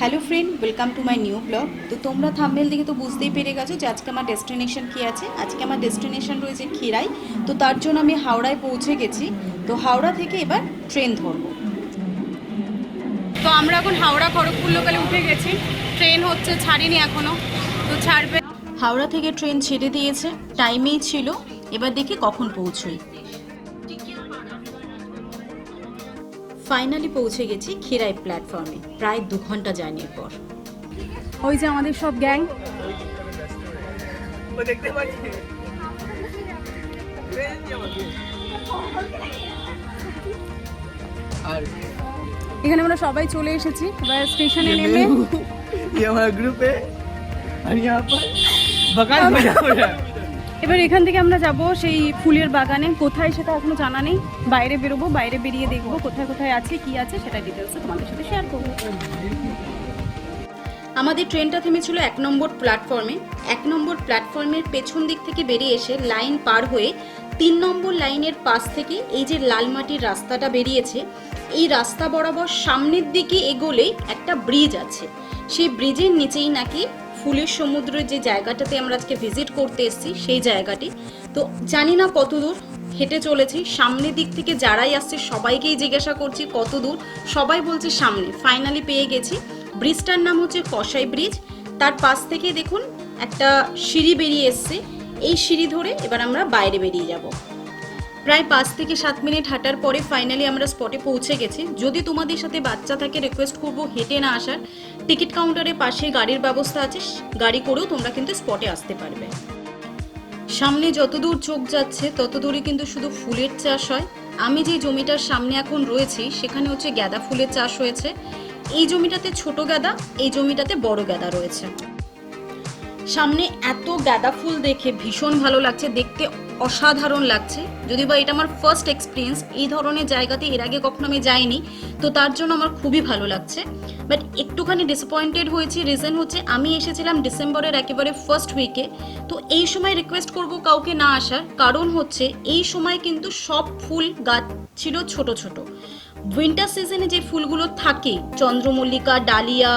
Hello friend, welcome to my new blog. তো তোমরা thumbnail দেখে তো বুঝতেই পেরে গেছো যে আজকে আমার ডেস্টিনেশন কী আছে। আজকে আমার ডেস্টিনেশন রয়েছে খিরাই। তো তার জন্য আমি হাওড়ায় পৌঁছে গেছি। তো হাওড়া থেকে এবার ট্রেন ধরবো। তো আমরা এখন হাওড়া খড়গপুর লোকালে উঠে গেছি। ট্রেন হচ্ছে ছাড়িনি এখনও তো ছাড়বে হাওড়া থেকে ট্রেন ছেড়ে দিয়েছে। টাইমেই ছিল। এবার দেখি কখন পৌঁছই। ফাইনালি পৌঁছে গেছি খিরাই প্ল্যাটফর্মে প্রায় দু ঘন্টা জার্নির পর ওই যে আমাদের সব গ্যাং ও দেখতে পাচ্ছি আর এখানে আমরা সবাই চলে এসেছি এবার স্টেশনে নেমে ये हमारा ग्रुप है और यहाँ पर बगान बजा हो रहा है এবার এখান থেকে আমরা যাব সেই ফুলের বাগানে। কোথায় সেটা এখনও জানা নেই। বাইরে বেরোবো, বাইরে বেরিয়ে দেখব কোথায় কোথায় আছে, কি আছে সেটা ডিটেলসে তোমাদের সাথে শেয়ার করব। আমাদের ট্রেনটা থেমেছিল এক নম্বর প্ল্যাটফর্মে এক নম্বর প্ল্যাটফর্মের পেছন দিক থেকে বেরিয়ে এসে লাইন পার হয়ে তিন নম্বর লাইনের পাশ থেকে এই যে লাল মাটির রাস্তাটা বেরিয়েছে, এই রাস্তা বরাবর সামনের দিকে এগোলেই একটা ব্রিজ আছে। সেই ব্রিজের নিচেই নাকি ফুলের সমুদ্রের যে জায়গাটাতে আমরা আজকে ভিজিট করতে এসেছি, সেই জায়গাটি। তো জানি না কত দূর হেঁটে চলেছি। সামনের দিক থেকে যারাই আসছে, সবাইকেই জিজ্ঞাসা করছি কত দূর। সবাই বলছে সামনে। ফাইনালি পেয়ে গেছি। ব্রিজটার নাম হচ্ছে কসাই ব্রিজ। তার পাশ থেকে দেখুন একটা সিঁড়ি বেরিয়ে এসছে। এই সিঁড়ি ধরে এবার আমরা বাইরে বেরিয়ে যাব। প্রায় পাঁচ থেকে সাত মিনিট হাঁটার পরে ফাইনালি আমরা স্পটে পৌঁছে গেছি। যদি তোমাদের সাথে বাচ্চা থাকে রিকোয়েস্ট করব হেঁটে না আসার। টিকিট কাউন্টারের পাশে গাড়ির ব্যবস্থা আছে, গাড়ি করেও তোমরা কিন্তু স্পটে আসতে পারবে। সামনে যতদূর চোখ যাচ্ছে তত দূরে কিন্তু শুধু ফুলের চাষ হয়। আমি যে জমিটার সামনে এখন রয়েছি, সেখানে হচ্ছে গ্যাদা ফুলের চাষ হয়েছে। এই জমিটাতে ছোট গ্যাদা এই জমিটাতে বড় গ্যাদা রয়েছে। সামনে এত গাঁদা ফুল দেখে ভীষণ ভালো লাগছে, দেখতে অসাধারণ লাগছে। যদি বা এটা আমার ফার্স্ট এক্সপিরিয়েন্স এই ধরনের জায়গাতে এর আগে কখনো আমি যাইনি, তো তার জন্য আমার খুবই ভালো লাগছে। বাট একটুখানি ডিসঅ্যাপয়েন্টেড হয়েছি রিজন হচ্ছে আমি এসেছিলাম ডিসেম্বরের একেবারে ফার্স্ট উইকে তো এই সময় রিকোয়েস্ট করব কাউকে না আসার, কারণ হচ্ছে এই সময় কিন্তু সব ফুল গাছ ছিল ছোট ছোট। উইন্টার সিজনে যে ফুলগুলো থাকে, চন্দ্রমল্লিকা, ডালিয়া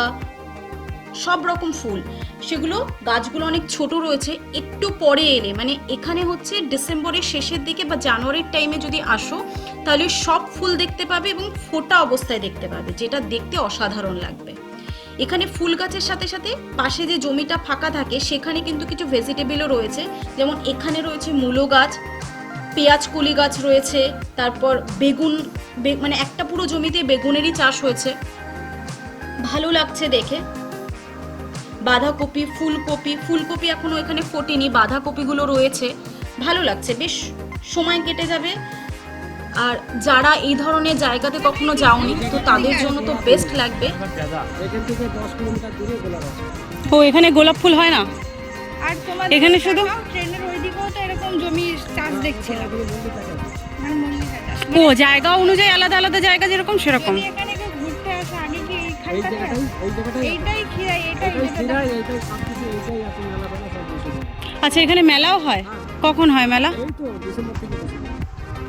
সব রকম ফুল। সেগুলো গাছগুলো অনেক ছোট রয়েছে, একটু পরে এলে। মানে এখানে হচ্ছে ডিসেম্বরের শেষের দিকে বা জানুয়ারির টাইমে যদি আসো, তাহলে সব ফুল দেখতে পাবে এবং ফোটা অবস্থায় দেখতে পাবে, যেটা দেখতে অসাধারণ লাগবে। এখানে ফুল গাছের সাথে সাথে পাশে যে জমিটা ফাঁকা থাকে, সেখানে কিন্তু কিছু ভেজিটেবলও রয়েছে। যেমন এখানে রয়েছে মূলো গাছ, পেঁয়াজ কলি গাছ রয়েছে, তারপর বেগুন মানে একটা পুরো জমিতে বেগুনেরই চাষ হয়েছে। ভালো লাগছে দেখে। বাঁধাকপি ফুলকপি ফুলকপি এখনও এখানে ফোটেনি বাঁধাকপিগুলো রয়েছে। ভালো লাগছে বেশ সময় কেটে যাবে। আর যারা এই ধরনের জায়গাতে কখনো যাওনি তো তাদের জন্য তো বেস্ট লাগবে। ও এখানে গোলাপ ফুল হয় না? আর তোমার এখানে শুধু ট্রেনের ওই তো এরকম জমি চাষ দেখছিলাম মল্লিকা চাষ ও জায়গা অনুযায়ী আলাদা আলাদা জায়গা যেরকম সেরকম। এই এই জায়গাটাই এই জায়গাটাই এইটাই খিরাই এটাই এটাই খিরাই এইটাই সব কিছু এইটাই মেলা ফেলা সব বসে আচ্ছা এখানে মেলাও হয়? কখন হয় মেলা? এই তো ডিসেম্বর থেকে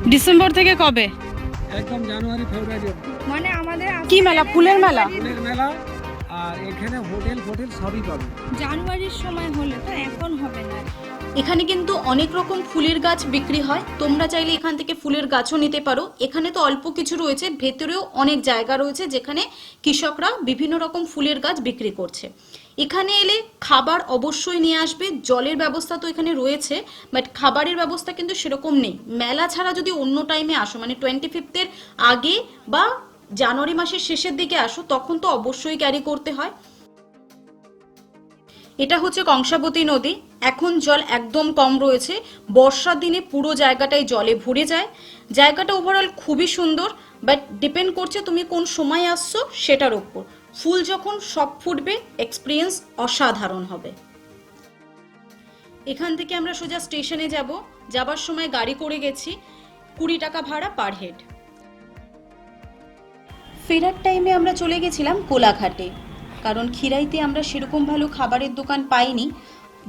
ডিসেম্বর। থেকে কবে? একদম জানুয়ারি ফেব্রুয়ারি মানে আমাদের কি মেলা? ফুলের মেলা? ফুলের মেলা আর এখানে হোটেল ফোটেল সবই পাবে জানুয়ারির সময় হলে তো এখন হবে না। এখানে কিন্তু অনেক রকম ফুলের গাছ বিক্রি হয়। তোমরা চাইলে এখান থেকে ফুলের গাছও নিতে পারো। এখানে তো অল্প কিছু রয়েছে, ভেতরেও অনেক জায়গা রয়েছে যেখানে কৃষকরা বিভিন্ন রকম ফুলের গাছ বিক্রি করছে। এখানে এলে খাবার অবশ্যই নিয়ে আসবে, জলের ব্যবস্থা তো এখানে রয়েছে বাট খাবারের ব্যবস্থা কিন্তু সেরকম নেই। মেলা ছাড়া যদি অন্য টাইমে আসো মানে টোয়েন্টি ফিফথের আগে বা জানুয়ারি মাসের শেষের দিকে আসো, তখন তো অবশ্যই ক্যারি করতে হয়। এটা হচ্ছে কংসাবতী নদী। এখন জল একদম কম রয়েছে। বর্ষার দিনে পুরো জায়গাটাই জলে ভরে যায়। জায়গাটা ওভারঅল খুবই সুন্দর বাট ডিপেন্ড করছে তুমি কোন সময় আসছো সেটার ওপর ফুল যখন সব ফুটবে এক্সপিরিয়েন্স অসাধারণ হবে। এখান থেকে আমরা সোজা স্টেশনে যাব। যাবার সময় গাড়ি করে গেছি, কুড়ি টাকা ভাড়া পার হেড ফেরার টাইমে আমরা চলে গেছিলাম কোলাঘাটে। কারণ খিরাইতে আমরা সেরকম ভালো খাবারের দোকান পাইনি।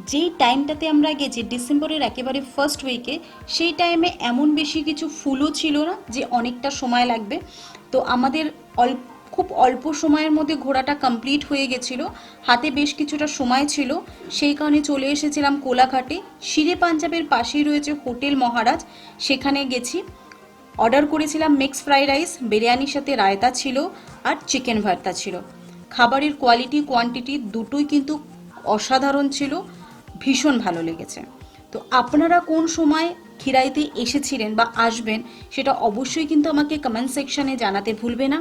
যেই টাইমটাতে আমরা গেছি ডিসেম্বরের একেবারে ফার্স্ট উইকে সেই টাইমে এমন বেশি কিছু ফুলও ছিল না যে অনেকটা সময় লাগবে। তো আমাদের অল্প খুব অল্প সময়ের মধ্যে ঘোরাটা কমপ্লিট হয়ে গেছিল। হাতে বেশ কিছুটা সময় ছিল। সেই কারণে চলে এসেছিলাম কোলাঘাটে। শিরে পাঞ্জাবের পাশেই রয়েছে হোটেল মহারাজ। সেখানে গেছি। অর্ডার করেছিলাম মিক্স ফ্রাইড রাইস বিরিয়ানির সাথে রায়তা ছিল আর চিকেন ভর্তা ছিল। খাবারের কোয়ালিটি কোয়ান্টিটি দুটোই কিন্তু অসাধারণ ছিল। ভীষণ ভালো লেগেছে। তো আপনারা কোন সময় খিরাইতে এসেছিলেন বা আসবেন সেটা অবশ্যই কিন্তু আমাকে কমেন্ট সেকশনে জানাতে ভুলবে না।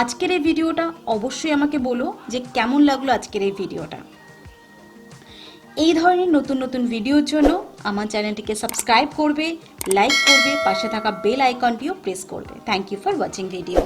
আজকের এই ভিডিওটা অবশ্যই আমাকে বলো যে কেমন লাগল আজকের এই ভিডিওটা। এই ধরনের নতুন নতুন ভিডিওর জন্য আমার চ্যানেলটিকে সাবস্ক্রাইব করবে লাইক করবে, পাশে থাকা বেল আইকনটিও প্রেস করবে। Thank you for watching video